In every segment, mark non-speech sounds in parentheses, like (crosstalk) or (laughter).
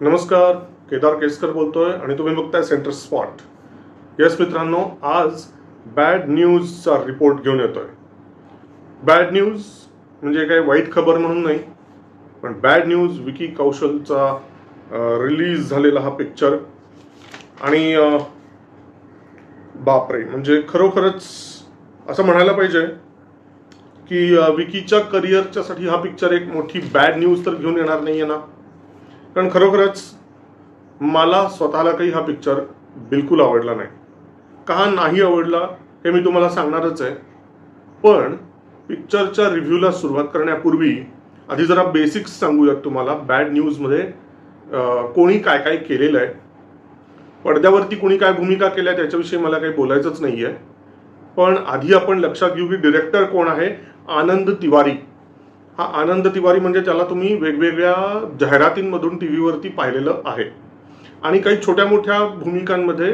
नमस्कार केदार केसकर बोलतोय आणि तुम्ही बघताय सेंटर स्पॉट. येस मित्रांनो आज बॅड न्यूजचा रिपोर्ट घेऊन येतोय. बॅड न्यूज म्हणजे काही वाईट खबर म्हणून नाही पण बॅड न्यूज विकी कौशलचा रिलीज झालेला हा पिक्चर आणि बापरे म्हणजे खरोखरच असं म्हणायला पाहिजे की विकीच्या करिअरच्यासाठी हा पिक्चर एक मोठी बॅड न्यूज तर घेऊन येणार नाही आहे ना? कारण खरोखरच मला स्वतःला काही हा पिक्चर बिलकुल आवडला नाही. का नाही आवडला हे मी तुम्हाला सांगणारच आहे. पण पिक्चरच्या रिव्ह्यूला सुरुवात करण्यापूर्वी आधी जरा बेसिक्स सांगूयात तुम्हाला. बॅड न्यूजमध्ये कोणी काय काय केलेलं आहे. पडद्यावरती कोणी काय भूमिका केल्या त्याच्याविषयी मला काही बोलायचंच नाही आहे पण आधी आपण लक्षात घेऊ की डिरेक्टर कोण आहे? आनंद तिवारी. हा आनंद तिवारी म्हणजे त्याला तुम्ही वेगवेगळ्या जाहिरातींमधून टी व्हीवरती पाहिलेलं आहे. आणि काही छोट्या मोठ्या भूमिकांमध्ये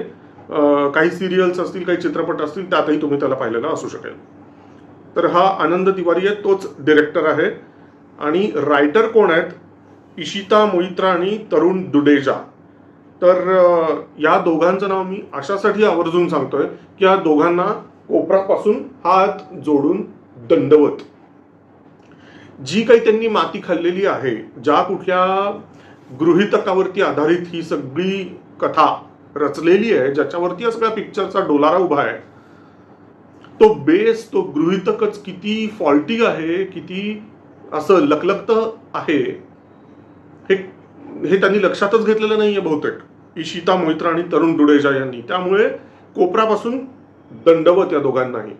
काही सिरियल्स असतील काही चित्रपट असतील त्यातही तुम्ही त्याला पाहिलेला असू शकेल. तर हा आनंद तिवारी आहे तोच डिरेक्टर आहे. आणि रायटर कोण आहेत? इशिता मोहित्रा आणि तरुण दुडेजा. तर या दोघांचं नाव मी अशासाठी आवर्जून सांगतोय की या दोघांना कोपरापासून हात जोडून दंडवत. जी काही त्यांनी माती खाल्लेली आहे ज्या कुठल्या गृहितकावरती आधारित ही सगळी कथा रचलेली आहे ज्याच्यावरती या सगळ्या पिक्चरचा डोलारा उभा आहे तो बेस तो गृहितकच किती फॉल्टी आहे किती असं लकलकतं आहे हे हे त्यांनी लक्षातच घेतलेलं नाहीये बहुतेक. इशिता मोहित्रा आणि तरुण दुडेजा यांनी. त्यामुळे कोपरापासून दंडवत या दोघांनाही.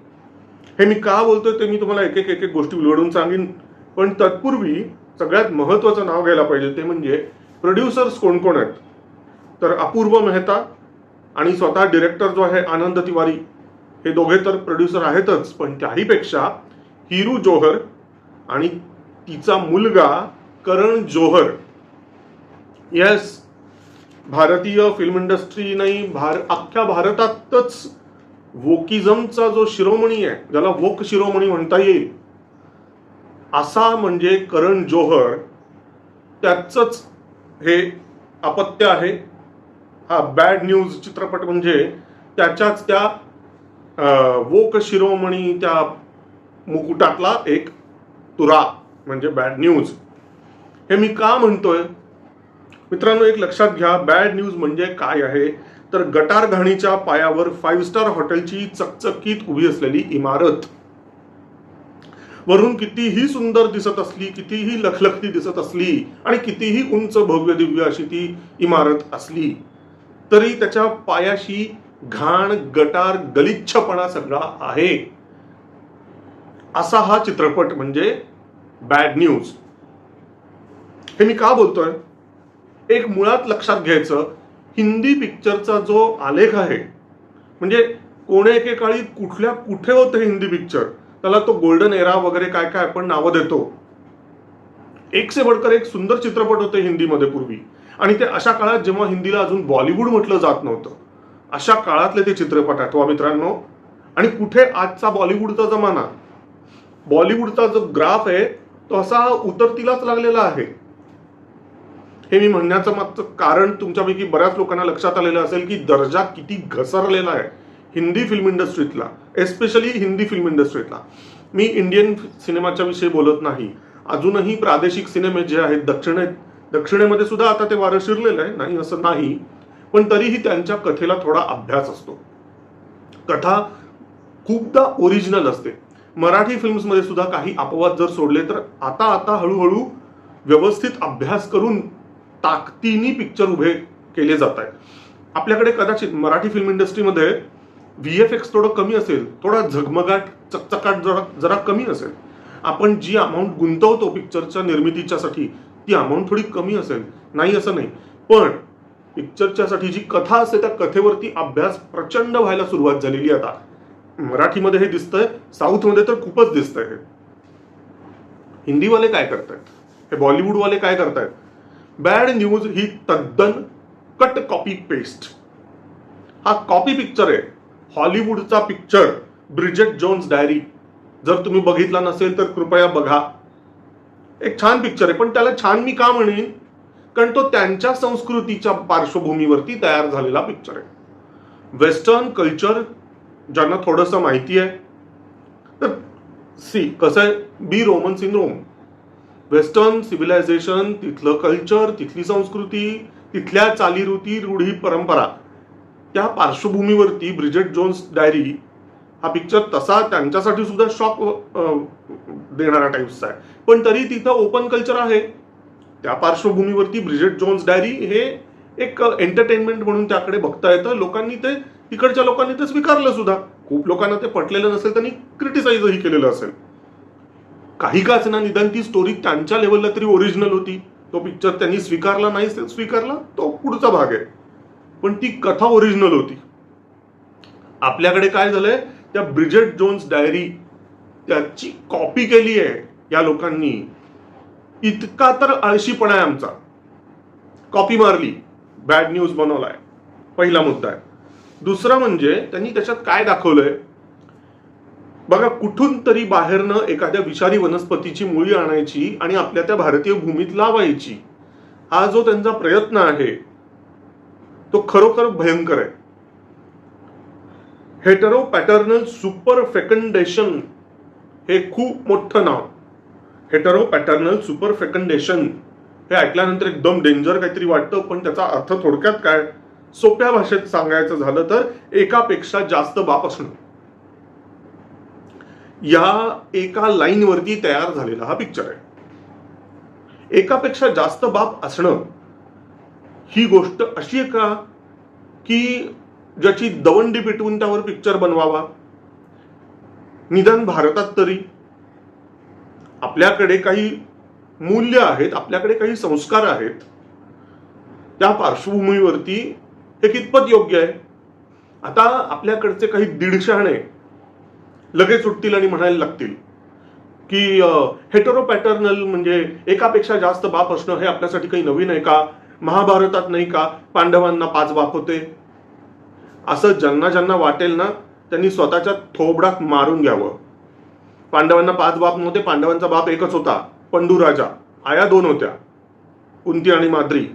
हे मी का बोलतोय ते मी तुम्हाला एक एक एक एक गोष्टी उलगडून सांगेन. पण तत्पूर्वी सगळ्यात महत्वाचं नाव घ्यायला पाहिजे ते म्हणजे प्रोड्युसर्स कोण कोण आहेत? तर अपूर्व मेहता आणि स्वतः डिरेक्टर जो आहे आनंद तिवारी. हे दोघे तर प्रोड्युसर आहेतच पण त्याहीपेक्षा हिरू जोहर आणि तिचा मुलगा करण जोहर. येस भारतीय फिल्म इंडस्ट्री नाही भार अख्ख्या भारतातच वोकिझमचा जो शिरोमणी आहे ज्याला वोक शिरोमणी म्हणता येईल असा म्हणजे करण जोहर त्याचंच हे अपत्य आहे. हा बॅड न्यूज चित्रपट म्हणजे त्याच्याच त्या वोक शिरोमणी त्या मुकुटातला एक तुरा म्हणजे बॅड न्यूज हे मी का म्हणतोय? मित्रांनो एक लक्षात घ्या बॅड न्यूज म्हणजे काय आहे? तर गटार घाणीच्या पायावर फाईव्ह स्टार हॉटेलची चकचकीत उभी असलेली इमारत. वरून कितीही सुंदर दिसत असली कितीही लखलखती दिसत असली आणि कितीही उंच भव्य दिव्य अशी ती इमारत असली तरी त्याच्या पायाशी घाण गटार गलिच्छपणा सगळा आहे. असा हा चित्रपट म्हणजे बॅड न्यूज हे मी का बोलतोय? एक मुळात लक्षात घ्यायचं हिंदी पिक्चरचा जो आलेख आहे म्हणजे कोणे एकेकाळी कुठल्या कुठे होते हिंदी पिक्चर त्याला तो गोल्डन एरा वगैरे काय काय आपण नावं देतो. एक से बडकर एक सुंदर चित्रपट होते हिंदीमध्ये पूर्वी. आणि ते अशा काळात जेव्हा हिंदीला अजून बॉलिवूड म्हटलं जात नव्हतं अशा काळातले ते चित्रपट आहेत वा मित्रांनो. आणि कुठे आजचा बॉलिवूडचा जमाना? बॉलिवूडचा जो ग्राफ आहे तो असा उतरतीलाच लागलेला आहे. हे मी म्हणण्याचं मागचं कारण तुमच्यापैकी बऱ्याच लोकांना लक्षात आलेलं असेल की दर्जा किती घसरलेला आहे. हिंदी फिल्म इंडस्ट्रीतला एस्पेशली हिंदी फिल्म इंडस्ट्रीतला मी इंडियन सिनेमाच्या विषयी बोलत नाही. अजूनही प्रादेशिक सिनेमे जे आहेत दक्षिणे दक्षिणेमध्ये सुद्धा आता ते वारं शिरलेलं आहे. नाही असं नाही. पण तरीही त्यांच्या कथेला थोडा अभ्यास असतो. कथा खूपदा ओरिजिनल असते. मराठी फिल्म्समध्ये सुद्धा काही अपवाद जर सोडले तर आता आता हळूहळू व्यवस्थित अभ्यास करून ताकदीनी पिक्चर उभे केले जात आहेत. आपल्याकडे कदाचित मराठी फिल्म इंडस्ट्रीमध्ये व्ही एफ एक्स थोडं कमी असेल थोडा झगमगाट चकचकाट जरा जरा कमी असेल. आपण जी अमाऊंट गुंतवतो पिक्चरच्या निर्मितीच्यासाठी ती अमाऊंट थोडी कमी असेल. नाही असं नाही. पण पिक्चरच्यासाठी जी कथा असते त्या कथेवरती अभ्यास प्रचंड व्हायला सुरुवात झालेली आता. मराठीमध्ये हे दिसतंय साऊथमध्ये तर खूपच दिसतंय हे. हिंदीवाले काय करतायत? हे बॉलिवूडवाले काय करतायत? बॅड न्यूज ही तद्दन कट कॉपी पेस्ट हा कॉपी पिक्चर आहे. हॉलिवूडचा पिक्चर ब्रिजेट जोन्स डायरी. जर तुम्ही बघितला नसेल तर कृपया बघा. एक छान पिक्चर आहे पण त्याला छान मी का म्हणेन? कारण तो त्यांच्या संस्कृतीच्या पार्श्वभूमीवरती तयार झालेला पिक्चर आहे. वेस्टर्न कल्चर ज्यांना थोडंसं माहिती आहे. तर सी कसं आहे? Be Romans in Rome western civilisation तिथलं कल्चर तिथली संस्कृती तिथल्या चालीरुती रूढी परंपरा. त्या पार्श्वभूमीवरती ब्रिजेट जोन्स डायरी हा पिक्चर तसा त्यांच्यासाठी सुद्धा शॉक देणारा टाईप्सचा आहे. पण तरी तिथं ओपन कल्चर आहे. त्या पार्श्वभूमीवरती ब्रिजेट जोन्स डायरी हे एक एंटरटेनमेंट म्हणून त्याकडे बघता येतं. लोकांनी ते तिकडच्या लोकांनी ते स्वीकारलं सुद्धा. खूप लोकांना ते पटलेलं नसेल त्यांनी क्रिटिसाइजही केलेलं असेल. काही काच ना निदान ती स्टोरी त्यांच्या लेवलला तरी ओरिजिनल होती. तो पिक्चर त्यांनी स्वीकारला नाही स्वीकारला तो पुढचा भाग आहे. पण ती कथा ओरिजिनल होती. आपल्याकडे काय झालंय? त्या ब्रिजेट जोन्स डायरी त्याची कॉपी केली आहे या लोकांनी. इतका तर आळशीपणा आहे आमचा. कॉपी मारली. बॅड न्यूज बनवलाय. पहिला मुद्दा आहे. दुसरा म्हणजे त्यांनी त्याच्यात काय दाखवलंय? बघा कुठून तरी बाहेरनं एखाद्या विषारी वनस्पतीची मुळी आणायची आणि आपल्या त्या भारतीय भूमीत लावायची. हा जो त्यांचा प्रयत्न आहे तो खरोखर भयंकर आहे. हेटरो पॅटर्नल सुपर फेकंडेशन हे खूप मोठं नाव. हेटरो पॅटर्नल सुपर फेकंडेशन हे ऐकल्यानंतर एकदम डेंजर काहीतरी वाटतं पण त्याचा अर्थ थोडक्यात काय? सोप्या भाषेत सांगायचं झालं तर एकापेक्षा जास्त बाप असणं. या एका लाईनवरती तयार झालेला हा पिक्चर आहे. एकापेक्षा जास्त बाप असणं ही गोष्ट अशी आहे का की ज्याची दवंडी पिटवून त्यावर पिक्चर बनवावा? निदान भारतात तरी. आपल्याकडे काही मूल्य आहेत आपल्याकडे काही संस्कार आहेत. त्या पार्श्वभूमीवरती हे कितपत योग्य आहे? आता आपल्याकडचे काही दीडशाणे लगेच उठतील आणि म्हणायला लागतील की हेटरो पॅटर्नल म्हणजे एकापेक्षा जास्त बाप असणं हे आपल्यासाठी काही नवीन आहे का? महाभारतात नाही का पांडवांना पाच बाप होते? असं ज्यांना ज्यांना वाटेल ना त्यांनी स्वतःच्या थोबडात मारून घ्यावं. पांडवांना पाच बाप नव्हते पांडवांचा बाप एकच होता पंडू राजा आया दोन होत्या कुंती आणि माद्री.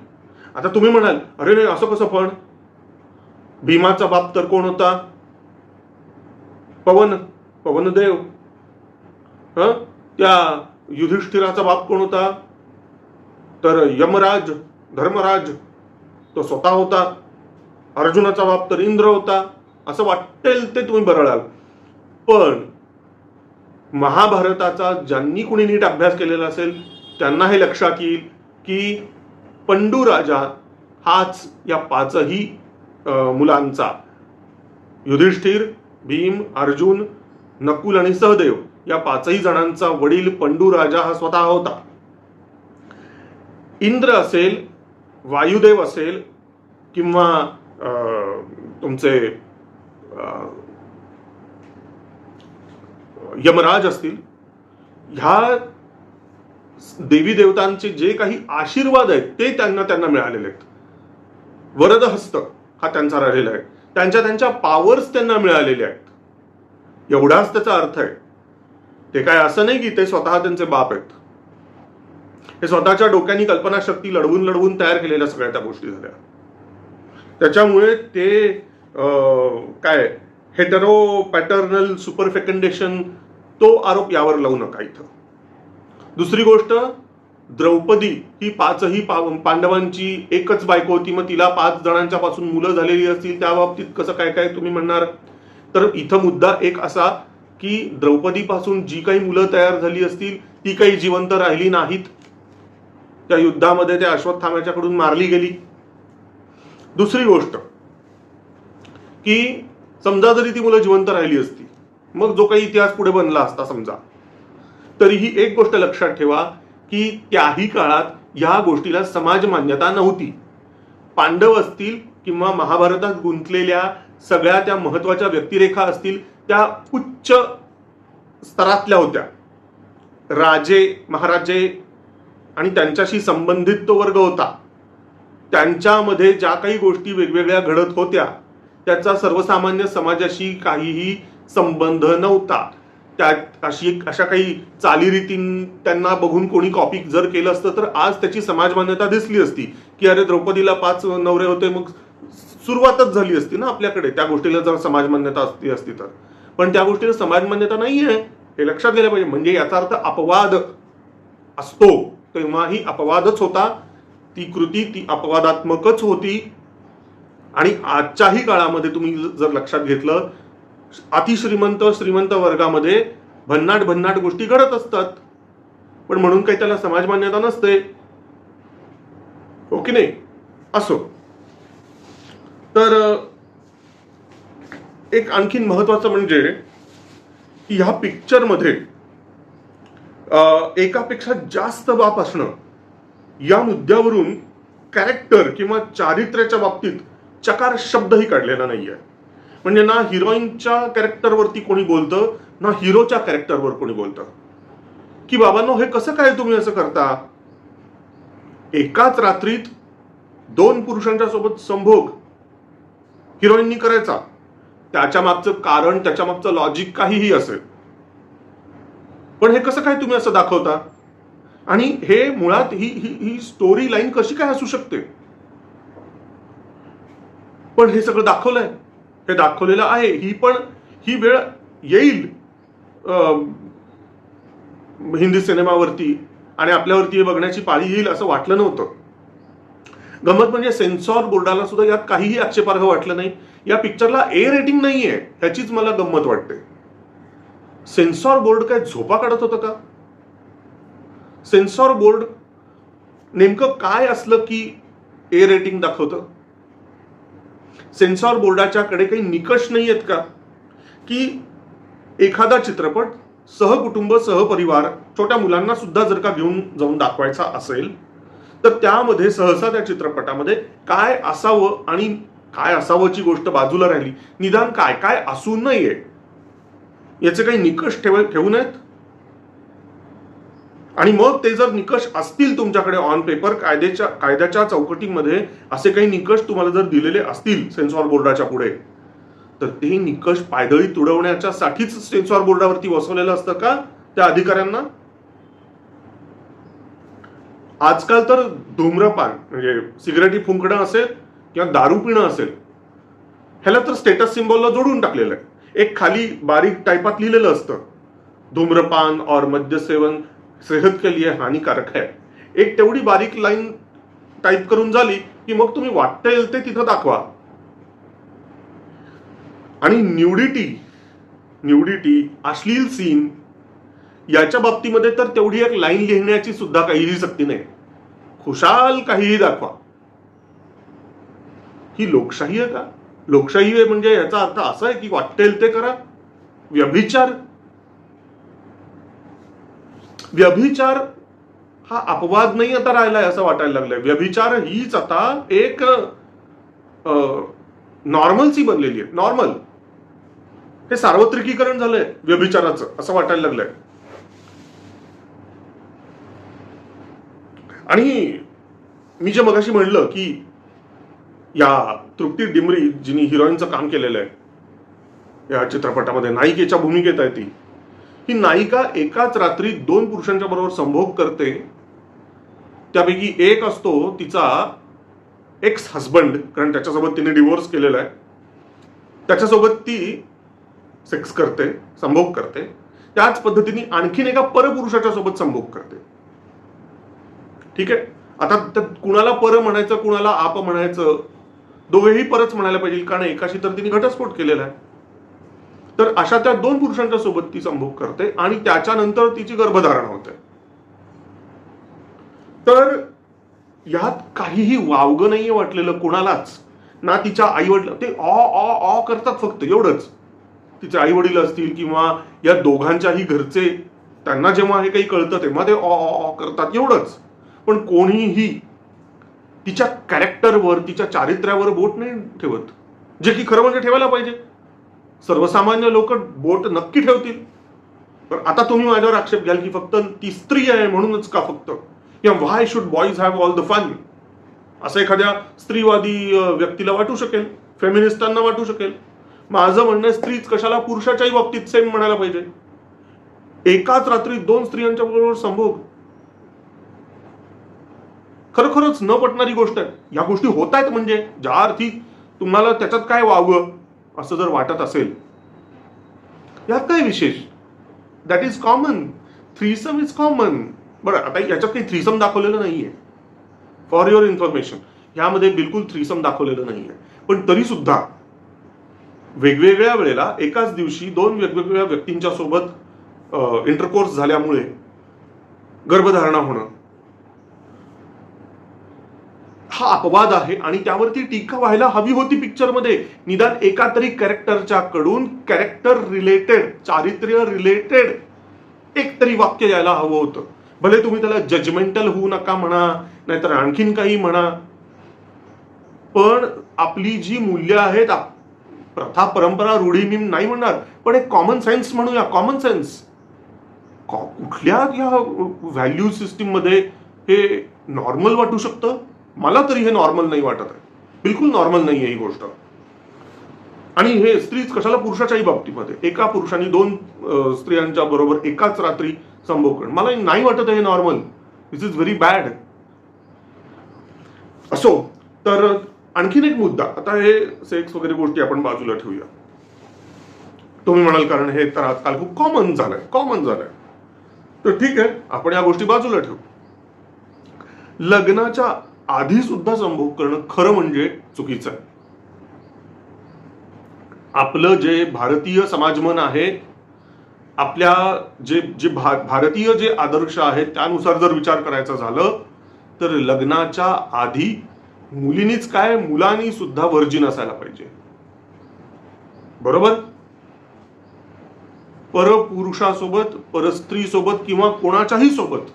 आता तुम्ही म्हणाल अरे नाही असं कसं पण? भीमाचा बाप तर कोण होता? पवन पवनदेव. ह? त्या युधिष्ठिराचा बाप कोण होता? तर यमराज. धर्मराज तो स्वतः होता अर्जुनाचा बाप तर इंद्र होता असं वाटेल ते तुम्ही बरळाल. पण महाभारताचा ज्यांनी कुणी नीट अभ्यास केलेला असेल त्यांना हे लक्षात येईल की पंडू राजा हाच या पाचही अं, मुलांचा. युधिष्ठिर भीम अर्जुन नकुल आणि सहदेव या पाचही जणांचा वडील पंडू राजा हा स्वतः होता. इंद्र असेल वायुदेव असेल किंवा अं, तुमचे यमराज असतील ह्या देवी देवतांचे जे काही आशीर्वाद आहेत ते त्यांना त्यांना मिळालेले आहेत. वरदहस्त हा त्यांचा राहिलेला आहे. त्यांच्या त्यांच्या पॉवर्स त्यांना मिळालेले आहेत. एवढाच त्याचा अर्थ आहे. ते काय असं नाही की ते स्वतः त्यांचे बाप आहेत. हे स्वतःच्या डोक्यानी कल्पनाशक्ती लढवून लढवून तयार केलेल्या सगळ्या त्या गोष्टी झाल्या. त्याच्यामुळे ते अं, काय हेटरो पॅटर्नल सुपर फेकंडेशन तो आरोप यावर लावू नका इथं. दुसरी गोष्ट द्रौपदी ही पाचही पा- पांडवांची एकच बायको होती मग तिला पाच जणांच्या पासून मुलं झालेली असतील त्या बाबतीत कसं काय काय तुम्ही म्हणणार? तर इथं मुद्दा एक असा की द्रौपदीपासून जी काही मुलं तयार झाली असतील ती काही जिवंत राहिली नाहीत. त्या युद्धामध्ये त्या अश्वत्थाम्याच्याकडून मारली गेली. दुसरी गोष्ट की समजा जरी ती मुलं जिवंत राहिली असती मग जो काही इतिहास पुढे बनला असता समजा तरीही एक गोष्ट लक्षात ठेवा की त्याही काळात ह्या गोष्टीला समाज मान्यता नव्हती. पांडव असतील किंवा महाभारतात गुंतलेल्या सगळ्या त्या महत्त्वाच्या व्यक्तिरेखा असतील त्या उच्च स्तरातल्या होत्या. राजे महाराजे आणि त्यांच्याशी संबंधित तो वर्ग होता. त्यांच्यामध्ये ज्या काही गोष्टी वेगवेगळ्या घडत होत्या त्याचा सर्वसामान्य समाजाशी काहीही संबंध नव्हता. त्या अशी अशा काही चालीरीती त्यांना बघून कोणी कॉपी जर केलं असतं तर आज त्याची समाज मान्यता दिसली असती. की अरे द्रौपदीला पाच नवरे होते मग सुरुवातच झाली असती ना आपल्याकडे त्या गोष्टीला जर समाज मान्यता असती असती तर. पण त्या गोष्टीला समाज मान्यता नाही आहे हे लक्षात गेलं पाहिजे. म्हणजे याचा अर्थ अपवाद असतो. तेव्हाही अपवादच होता. ती कृती ती अपवादात्मकच होती. आणि आजच्याही काळामध्ये तुम्ही जर लक्षात घेतलं अतिश्रीमंत श्रीमंत वर्गामध्ये भन्नाट भन्नाट गोष्टी घडत असतात. पण म्हणून काही त्याला समाज मान्यता नसते. ओके की नाही? असो. तर एक आणखीन महत्वाचं म्हणजे की ह्या पिक्चरमध्ये मध्ये एकापेक्षा जास्त बाप असणं या मुद्द्यावरून कॅरेक्टर किंवा चारित्र्याच्या बाबतीत चकार शब्दही काढलेला नाहीये. म्हणजे ना हिरोईनच्या कॅरेक्टरवरती कोणी बोलतं ना हिरोच्या कॅरेक्टरवर कोणी बोलतं. की बाबांनो हे कसं काय तुम्ही असं करता? एकाच रात्रीत दोन पुरुषांच्या सोबत संभोग हिरोईननी करायचा. त्याच्या मागचं कारण त्याच्या मागचं लॉजिक काहीही असेल. पण हे कसं काय तुम्ही असं दाखवता? आणि हे मुळात ही ही ही स्टोरी लाईन कशी काय असू शकते? पण हे सगळं दाखवलंय. हे दाखवलेलं आहे. ही पण ही वेळ येईल हिंदी सिनेमावरती आणि आपल्यावरती हे बघण्याची पाळी येईल असं वाटलं नव्हतं. गंमत म्हणजे सेन्सॉर बोर्डाला सुद्धा यात काहीही आक्षेपार्ह वाटलं नाही. या पिक्चरला ए रेटिंग नाहीये ह्याचीच मला गंमत वाटते. सेन्सॉर बोर्ड काय झोपा काढत होतं का? सेन्सॉर बोर्ड नेमकं काय असलं की ए रेटिंग दाखवतं? सेन्सॉर बोर्डाच्याकडे काही निकष नाही आहेत का? की एखादा चित्रपट सहकुटुंब सहपरिवार छोट्या मुलांना सुद्धा जर का घेऊन जाऊन दाखवायचा असेल तर त्यामध्ये सहसा त्या चित्रपटामध्ये काय असावं आणि काय असावंची गोष्ट बाजूला राहिली? निदान काय काय असू नये याचे काही निकष ठेव ठेवू नयेत? आणि मग ते जर निकष असतील तुमच्याकडे ऑन पेपर कायद्याच्या कायद्याच्या चौकटीमध्ये असे काही निकष तुम्हाला जर दिलेले असतील सेन्सॉर बोर्डाच्या पुढे तर ते निकष पायदळी तुडवण्याच्या साठीच सेन्सॉर बोर्डावरती बसवलेलं असतं का त्या अधिकाऱ्यांना? आजकाल तर धूम्रपान म्हणजे सिगरेटी फुंकणं असेल किंवा दारू पिणं असेल ह्याला तर स्टेटस सिम्बॉलला जोडून टाकलेलं आहे. एक खाली बारीक टाईपात लिहिलेलं असतं. धूम्रपान और मद्य सेवन सेहत के लिए हानिकारक है. एक तेवढी बारीक लाईन टाईप करून झाली की मग तुम्ही वाटता येईल ते तिथं दाखवा. आणि न्यूडिटी न्यूडिटी अश्लील सीन याच्या बाबतीमध्ये तर तेवढी एक लाईन लिहिण्याची सुद्धा काहीही सक्ती नाही. खुशाल काहीही दाखवा. ही लोकशाही आहे का? लोकशाही आहे म्हणजे याचा अर्थ असा आहे की वाटेल ते करा. व्यभिचार. व्यभिचार हा अपवाद नाही आता राहिलाय असं वाटायला लागलंय. व्यभिचार हीच आता एक नॉर्मलची बनलेली आहे. नॉर्मल हे सार्वत्रिकीकरण झालंय व्यभिचाराचं असं वाटायला लागलंय. आणि मी जे मगाशी म्हणलं की या तृप्ती डिमरी जिने हिरोईनचं काम केलेलं आहे. या चित्रपटामध्ये नायिकेच्या भूमिकेत आहे ती. ही नायिका एकाच रात्री दोन पुरुषांच्या बरोबर संभोग करते. त्यापैकी एक असतो तिचा एक्स हसबंड कारण त्याच्यासोबत तिने डिवोर्स केलेला आहे. त्याच्यासोबत ती सेक्स करते संभोग करते. त्याच पद्धतीने आणखीन एका परपुरुषाच्या सोबत संभोग करते. ठीक आहे? आता कुणाला पर म्हणायचं कुणाला आप म्हणायचं दोघेही परत म्हणायला पाहिजे कारण एकाशी तर तिने घटस्फोट केलेला आहे. तर अशा त्या दोन पुरुषांच्या सोबत ती संभोग करते आणि त्याच्यानंतर तिची गर्भधारणा होते. तर यात काहीही वावगं नाहीये वाटलेलं कोणालाच. ना तिच्या आई वडील ते ऑ ऑ ऑ करतात फक्त एवढंच. तिचे आई वडील असतील किंवा या दोघांच्याही घरचे त्यांना जेव्हा हे काही कळतं तेव्हा ते ऑ ऑ करतात एवढंच. पण कोणीही तिच्या कॅरेक्टरवर तिच्या चारित्र्यावर बोट नाही ठेवत. जे की खरं म्हणजे ठेवायला पाहिजे. सर्वसामान्य लोक बोट नक्की ठेवतील. पण आता तुम्ही माझ्यावर आक्षेप घ्याल की फक्त ती स्त्री आहे म्हणूनच का फक्त? किंवा why should boys have all the fun असं एखाद्या स्त्रीवादी व्यक्तीला वाटू शकेल फेमिनिस्टांना वाटू शकेल. माझं म्हणणं आहे, स्त्रीच कशाला पुरुषाच्याही बाबतीत सेम म्हणायला पाहिजे. एकाच रात्री दोन स्त्रियांच्या बरोबर संभोग. खरोखरच न पटणारी गोष्ट आहे. या गोष्टी होत आहेत म्हणजे ज्या अर्थी तुम्हाला त्याच्यात काय वावं असं जर वाटत असेल. यात काय विशेष? That is common threesome is common बरं आता याच्यात काही थ्रीसम दाखवलेलं नाहीये. फॉर युअर इन्फॉर्मेशन ह्यामध्ये बिलकुल थ्रीसम दाखवलेलं नाहीये. पण तरी सुद्धा वेगवेगळ्या वेळेला एकाच दिवशी दोन वेगवेगळ्या व्यक्तींच्या सोबत इंटरकोर्स झाल्यामुळे गर्भधारणा होणं हा अपवाद आहे आणि त्यावरती टीका व्हायला हवी होती पिक्चरमध्ये निदान एका तरी कॅरेक्टरच्या कडून कॅरेक्टर रिलेटेड चारित्र्य रिलेटेड एक तरी वाक्य यायला हवं होतं. भले तुम्ही त्याला जजमेंटल होऊ नका म्हणा नाहीतर आणखीन काही म्हणा. पण आपली जी मूल्य आहेत प्रथा परंपरा रूढी मी नाही म्हणणार पण एक कॉमन सेन्स म्हणूया कॉमन सेन्स कुठल्या या व्हॅल्यू सिस्टीममध्ये हे नॉर्मल वाटू शकतं? मला तरी हे नॉर्मल नाही वाटत आहे. बिलकुल नॉर्मल नाही आहे ही गोष्ट. आणि हे स्त्रीच कशाला पुरुषाच्याही बाबतीमध्ये? एका पुरुषाने दोन स्त्रियांच्या बरोबर एकाच रात्री संभोग करणं. मला नाही वाटत आहे हे normal this is very bad असो तर आणखीन एक मुद्दा. आता हे सेक्स वगैरे गोष्टी आपण बाजूला ठेवूया. तुम्ही म्हणाल कारण हे तर आजकाल खूप कॉमन झालंय कॉमन झालंय. तर ठीक आहे आपण या गोष्टी बाजूला ठेवू. लग्नाच्या आधी सुद्धा संभोग करणं खरं म्हणजे चुकीचं आहे. आपलं जे भारतीय समाजमन आहे आपल्या जे जे भा भारतीय जे आदर्श आहेत त्यानुसार जर विचार करायचा झालं तर लग्नाच्या आधी मुलीनीच काय मुलांनी सुद्धा वर्जिन असायला पाहिजे. बरोबर? परपुरुषासोबत परस्त्रीसोबत किंवा कोणाच्याही सोबत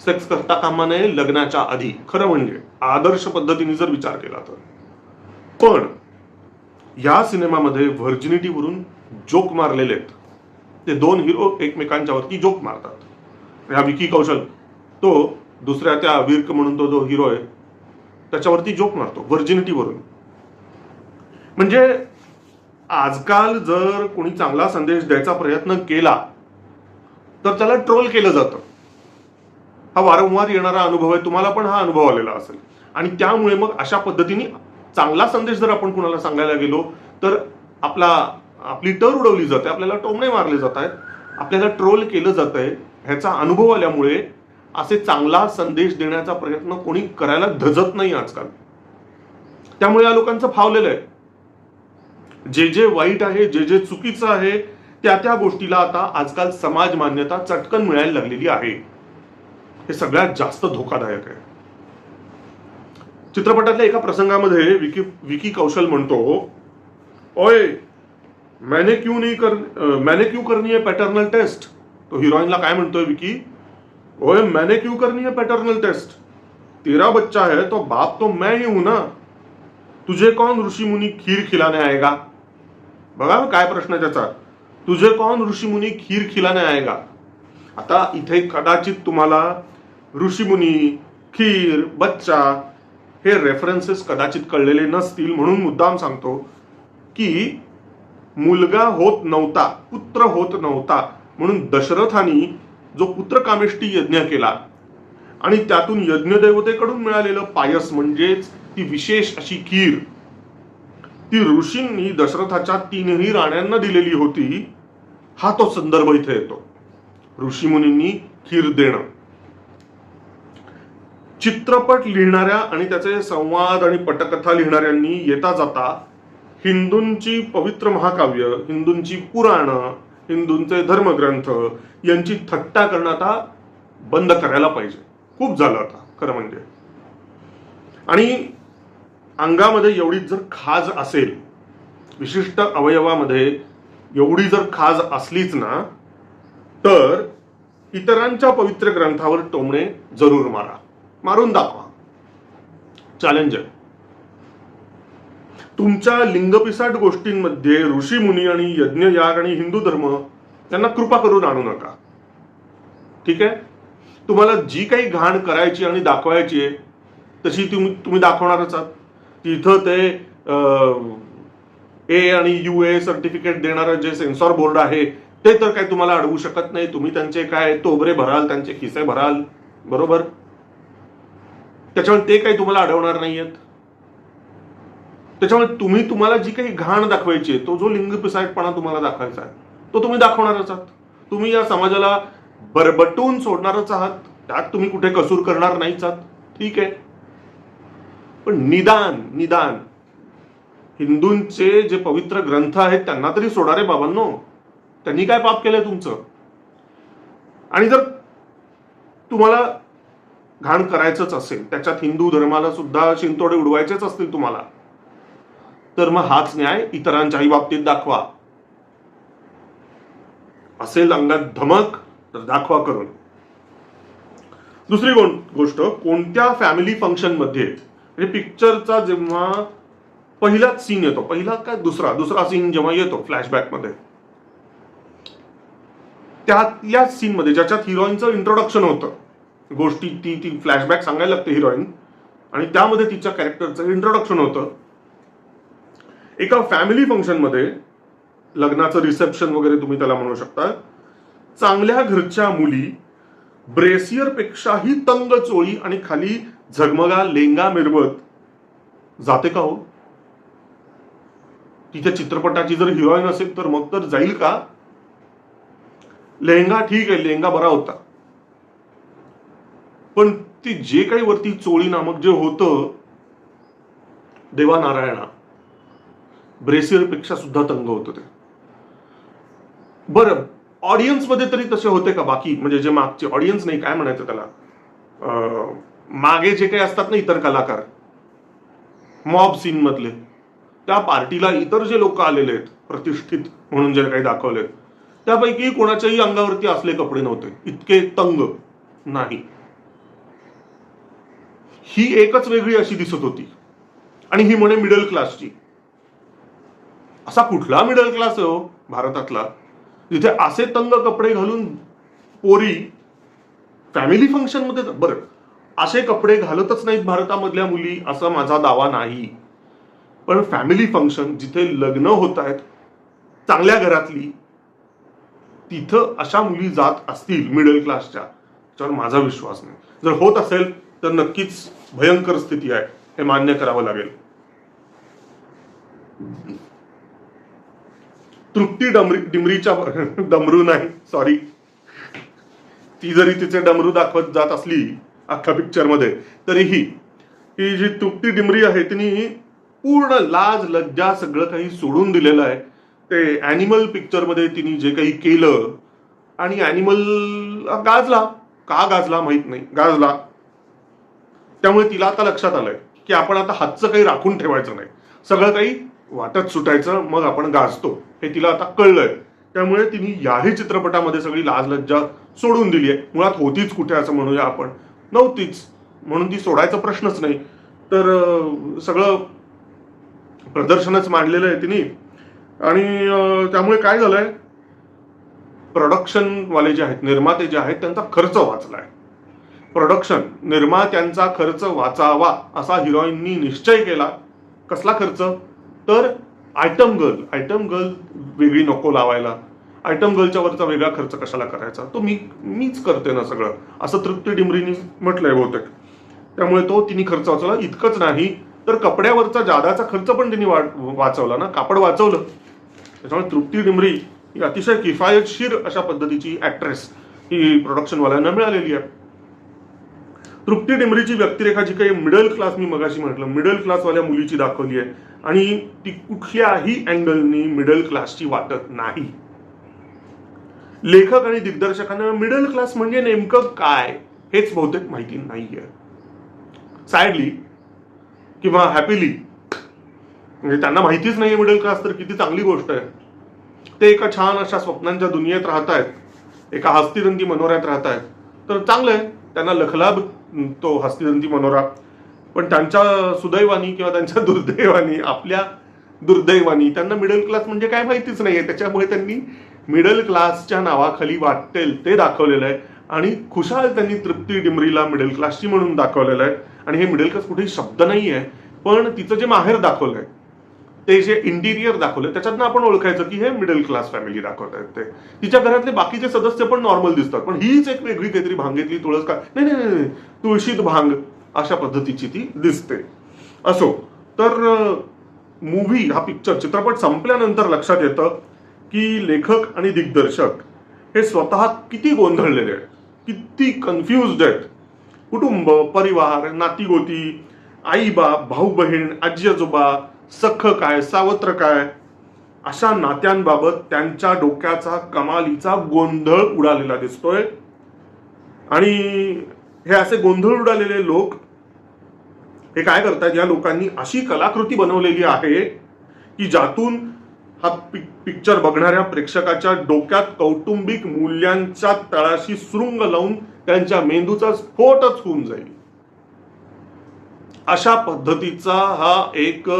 सेक्स करता कामा नये लग्नाच्या आधी खरं म्हणजे आदर्श पद्धतीने जर विचार केला तर. पण या सिनेमामध्ये व्हर्जिनिटीवरून जोक मारलेले आहेत. ते दोन हिरो एकमेकांच्यावरती जोक मारतात. ह्या विकी कौशल तो दुसऱ्या त्या वीर्क म्हणून तो जो हिरो आहे त्याच्यावरती जोक मारतो व्हर्जिनिटीवरून. म्हणजे आजकाल जर कोणी चांगला संदेश द्यायचा प्रयत्न केला तर त्याला ट्रोल केलं जातं. हा वारंवार येणारा अनुभव आहे तुम्हाला पण हा अनुभव आलेला असेल. आणि त्यामुळे मग अशा पद्धतीने चांगला संदेश जर आपण कुणाला सांगायला गेलो तर आपला आपली टर उडवली जाते आपल्याला टोमणे मारले जात आहेत आपल्याला ट्रोल केलं जात आहे ह्याचा अनुभव आल्यामुळे असे चांगला संदेश देण्याचा प्रयत्न कोणी करायला धजत नाही आजकाल. त्यामुळे या लोकांचं फावलेलं आहे. जे जे वाईट आहे जे जे चुकीचं आहे त्या त्या गोष्टीला आता आजकाल समाज मान्यता चटकन मिळायला लागलेली आहे. हे सगळ्यात जास्त धोकादायक आहे. चित्रपटातल्या एका प्रसंगामध्ये विकी विकी कौशल म्हणतो ओय मॅने क्यू नाही कर मॅने क्यू करणी करनी पॅटर्नल टेस्ट. तो हिरोईनला काय म्हणतोय विकी ओय मैंने क्यों करनी है पैटर्नल टेस्ट. तेरा बच्चा है तो बाप तो मैं ही हूं ना. तुझे कौन ऋषी मुनी खीर खिलाने आएगा? बघा काय प्रश्न आहे त्याचा. तुझे कौन ऋषी मुनी खीर खिलाने आएगा? आता इथे कदाचित तुम्हाला ऋषीमुनी खीर बच्चा हे रेफरन्सेस कदाचित कळलेले नसतील म्हणून मुद्दाम सांगतो की मुलगा होत नव्हता पुत्र होत नव्हता म्हणून दशरथानी जो पुत्र कामेष्टी यज्ञ केला आणि त्यातून यज्ञदेवतेकडून मिळालेलं पायस म्हणजेच ती विशेष अशी खीर ती ऋषींनी दशरथाच्या तीनही राण्यांना दिलेली होती हा तो संदर्भ इथे येतो. ऋषीमुनींनी खीर देणं. चित्रपट लिहिणाऱ्या आणि त्याचे संवाद आणि पटकथा लिहिणाऱ्यांनी येता जाता हिंदूंची पवित्र महाकाव्य हिंदूंची पुराणं हिंदूंचे धर्मग्रंथ यांची थट्टा करणं आता बंद करायला पाहिजे. खूप झालं आता खरं म्हणजे. आणि अंगामध्ये एवढी जर खाज असेल विशिष्ट अवयवामध्ये एवढी जर खाज असलीच ना तर इतरांच्या पवित्र ग्रंथावर टोमणे जरूर मारा. मारून दाखवा. चॅलेंज आहे तुमच्या लिंगपिसाट गोष्टींमध्ये ऋषी मुनी आणि यज्ञ याग आणि हिंदू धर्म त्यांना कृपा करून आणू नका. ठीक आहे? तुम्हाला जी काही घाण करायची आणि दाखवायची आहे तशी तुम्ही तुम्ही दाखवणारच आहात. तिथं ते ए आणि यू ए सर्टिफिकेट देणारं जे सेन्सॉर बोर्ड आहे ते तर काही तुम्हाला अडवू शकत नाही. तुम्ही त्यांचे काय तोबरे भराल त्यांचे खिसे भराल. बरोबर? त्याच्यामुळे ते काही तुम्हाला अडवणार नाहीयेत. त्याच्यामुळे तुम्ही तुम्हाला जी काही घाण दाखवायची आहे तो जो लिंग पिसाळटपणा तुम्हाला दाखवायचा आहे तो तुम्ही दाखवणारच आहात. तुम्ही या समाजाला बरबटून सोडणारच आहात. त्यात तुम्ही कुठे कसूर करणार नाहीच आहात. ठीक आहे. पण निदान निदान हिंदूंचे जे पवित्र ग्रंथ आहेत त्यांना तरी सोडा रे बाबांनो. त्यांनी काय पाप केलंय तुमचं? आणि जर तुम्हाला घाण करायचंच असेल त्याच्यात हिंदू धर्माला सुद्धा शिंतोडे उडवायचेच असतील तुम्हाला. तर मग हाच न्याय इतरांच्याही बाबतीत दाखवा. असेल अंगात धमक तर दाखवा करून. दुसरी गोष्ट कोणत्या फॅमिली फंक्शनमध्ये म्हणजे पिक्चरचा जेव्हा पहिलाच सीन येतो पहिला काय दुसरा दुसरा सीन जेव्हा येतो फ्लॅशबॅकमध्ये त्यात या सीन मध्ये ज्याच्यात हिरोईनचं इंट्रोडक्शन होतं गोष्टी ती ती फ्लॅशबॅक सांगायला लागते हिरोईन आणि त्यामध्ये तिच्या कॅरेक्टरचं इंट्रोडक्शन होतं. एका फॅमिली फंक्शनमध्ये लग्नाचं रिसेप्शन वगैरे तुम्ही त्याला म्हणू शकता. चांगल्या घरच्या मुली ब्रेसियर पेक्षाही तंग चोळी आणि खाली झगमगा लेंगा मिरवत. जाते का हो? तिच्या चित्रपटाची जर हिरोईन असेल तर मग तर जाईल का? लेहंगा ठीक आहे लेहंगा बरा होता. पण ती जे काही वरती चोळी नामक जे होतं देवा नारायणा पेक्षा सुद्धा तंग होतं ते. बरं ऑडियन्समध्ये तरी तसे होते का बाकी? म्हणजे जे मागचे ऑडियन्स नाही काय म्हणायचं त्याला? मागे जे काही असतात ना इतर कलाकार मॉब सीन मधले त्या पार्टीला इतर जे लोक आलेले आहेत प्रतिष्ठित म्हणून जे काही दाखवले त्यापैकी कोणाच्याही अंगावरती असले कपडे नव्हते. इतके तंग नाही. ही एकच वेगळी अशी दिसत होती. आणि ही म्हणे मिडल क्लासची असा कुठला मिडल क्लास आहे हो भारतातला? जिथे असे तंग कपडे घालून पोरी फॅमिली फंक्शनमध्ये बरं असे कपडे घालतच नाहीत भारतामधल्या मुली असा माझा दावा नाही. पण फॅमिली फंक्शन जिथे लग्न होत आहेत चांगल्या घरातली तिथं अशा मुली जात असतील मिडल क्लासच्या त्याच्यावर माझा विश्वास नाही. जर होत असेल तर नक्कीच भयंकर स्थिती आहे हे मान्य करावं लागेल. तृप्ती डमरी डिमरीच्या (laughs) डमरू नाही सॉरी ती जरी तिचे डमरू दाखवत जात असली अख्ख्या पिक्चरमध्ये तरीही ही जी तृप्ती डिमरी आहे तिने पूर्ण लाज लज्जा सगळं काही सोडून दिलेलं आहे. ते अॅनिमल पिक्चरमध्ये तिने जे काही केलं आणि अॅनिमल गाजला. का गाजला माहीत नाही. गाजला. त्यामुळे तिला आता लक्षात आलंय की आपण आता हातचं काही राखून ठेवायचं नाही. सगळं काही वाटत सुटायचं मग आपण गाजतो. हे तिला आता कळलंय. त्यामुळे तिने याही चित्रपटामध्ये सगळी लाज लज्जा सोडून दिली आहे मुळात होतीच कुठे असं म्हणूया आपण? नव्हतीच. म्हणून ती सोडायचा प्रश्नच नाही. तर सगळं प्रदर्शनच मांडलेलं आहे तिने. आणि त्यामुळे काय झालंय? प्रोडक्शनवाले जे आहेत निर्माते जे आहेत त्यांचा खर्च वाचलाय. प्रोडक्शन निर्मात्यांचा खर्च वाचावा असा हिरोईननी निश्चय केला. कसला खर्च? तर आयटम गर्ल आयटम गर्ल वेगळी नको लावायला. आयटम गर्लच्या वरचा वेगळा खर्च कशाला करायचा? तो मी मीच करते ना सगळं. असं तृप्ती डिमरीनी म्हटलंय बहुतेक. त्यामुळे तो तिने खर्च वाचवला. इतकंच नाही तर कपड्यावरचा जादाचा खर्च पण तिने वा- वाचवला ना. कापड वाचवलं. त्याच्यामुळे तृप्ती डिमरी ही अतिशय किफायतशीर अशा पद्धतीची ऍक्ट्रेस ही प्रोडक्शनवाल्यांना मिळालेली आहे. तृप्ती डिमरीची व्यक्तिरेखा जी काही मिडल क्लास मी मगाशी म्हटलं मिडल क्लासवाल्या मुलीची दाखवली आहे आणि ती कुठल्याही अँगलनी मिडल क्लासची वाटत नाही. लेखक आणि दिग्दर्शकांना मिडल क्लास म्हणजे नेमकं काय? हेच बहुतेक माहिती नाहीये. सॅडली किंवा हॅपीली म्हणजे त्यांना माहितीच नाहीये मिडल क्लास तर किती चांगली गोष्ट आहे. ते एका छान अशा स्वप्नांच्या दुनियेत राहत आहेत एका हस्तिरंगी मनोऱ्यात राहत आहेत तर चांगलं आहे त्यांना लखलाभ तो हस्तिदंती मनोरा. पण त्यांच्या सुदैवानी किंवा त्यांच्या दुर्दैवानी आपल्या दुर्दैवानी त्यांना मिडल क्लास म्हणजे काय माहितीच नाहीये. त्याच्यामुळे त्यांनी मिडल क्लासच्या नावाखाली वाटेल ते दाखवलेलं आहे. आणि खुशाल त्यांनी तृप्ती डिमरीला मिडल क्लासची म्हणून दाखवलेलं आहे. आणि हे मिडल क्लास कुठेही शब्द नाही आहे पण तिचं जे माहेर दाखवलंय ते जे इंटिरियर दाखवलं त्याच्यातनं आपण ओळखायचं की हे मिडल क्लास फॅमिली दाखवत आहेत ते. तिच्या घरातले बाकीचे सदस्य पण नॉर्मल दिसतात पण हीच एक वेगळी काहीतरी भांगेतली तुळस का नाही नाही, नाही तुळशीत भांग अशा पद्धतीची ती दिसते. असो तर मूव्ही हा पिक्चर चित्रपट संपल्यानंतर लक्षात येतं की लेखक आणि दिग्दर्शक हे स्वतः किती गोंधळलेले आहेत किती कन्फ्युज आहेत. कुटुंब परिवार नातीगोती आई बाप भाऊ बहीण आजी आजोबा सख्ख काय सावत्र काय? अशा नात्यांबाबत त्यांच्या डोक्याचा कमालीचा गोंधळ उडालेला दिसतोय. आणि हे असे गोंधळ उडालेले लोक हे काय करतात? या लोकांनी अशी कलाकृती बनवलेली आहे की ज्यातून हा पिक पिक्चर बघणाऱ्या प्रेक्षकाच्या डोक्यात कौटुंबिक मूल्यांच्या तळाशी सुरुंग लावून त्यांच्या मेंदूचा स्फोटच होऊन जाईल. अशा पद्धतीचा हा एक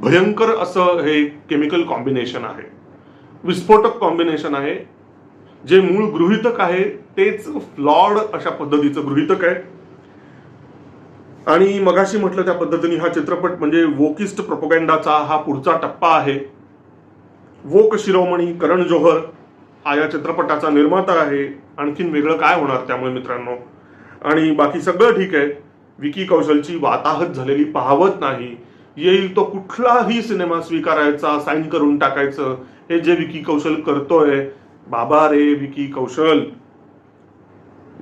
भयंकर असं हे केमिकल कॉम्बिनेशन आहे. विस्फोटक कॉम्बिनेशन आहे. जे मूळ गृहितक आहे तेच फ्लॉड अशा पद्धतीचं गृहितक आहे. आणि मगाशी म्हटलं त्या पद्धतीने हा चित्रपट म्हणजे वोकिस्ट प्रोपोगँडाचा हा पुढचा टप्पा आहे. वोक शिरोमणी करण जोहर हा या चित्रपटाचा निर्माता आहे. आणखीन वेगळं काय होणार त्यामुळे मित्रांनो? आणि बाकी सगळं ठीक आहे. विकी कौशलची वाताहत झालेली पाहवत नाही. येईल तो कुठलाही सिनेमा स्वीकारायचा साईन करून टाकायचं. हे जे विकी कौशल करतोय बाबा रे विकी कौशल.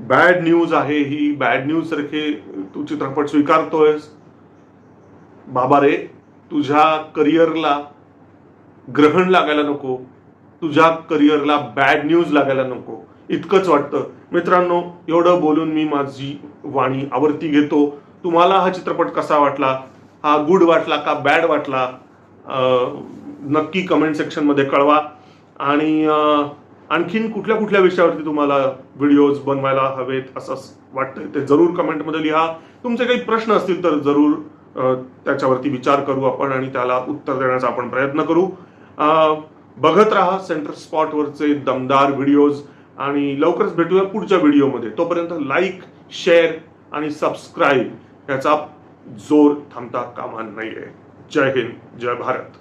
बॅड न्यूज आहे ही बॅड न्यूज सारखे तू चित्रपट स्वीकारतोयस. बाबा रे तुझ्या करिअरला ग्रहण लागायला नको. तुझ्या करिअरला बॅड न्यूज लागायला नको. इतकंच वाटतं. मित्रांनो एवढं बोलून मी माझी वाणी आवर्ती घेतो. तुम्हाला हा चित्रपट कसा वाटला? हा गुड वाटला का बॅड वाटला नक्की कमेंट सेक्शनमध्ये कळवा. आणि आणखीन कुठल्या कुठल्या विषयावरती तुम्हाला व्हिडिओज बनवायला हवेत असं वाटतंय ते जरूर कमेंटमध्ये लिहा. तुमचे काही प्रश्न असतील तर जरूर त्याच्यावरती विचार करू आपण आणि त्याला उत्तर देण्याचा आपण प्रयत्न करू. बघत राहा सेंटर स्पॉटवरचे दमदार व्हिडिओज आणि लवकरच भेटूया पुढच्या व्हिडिओमध्ये तोपर्यंत लाईक शेअर आणि सबस्क्राईब याचा जोर थांबता कामा नाहीये. जय हिंद जय भारत.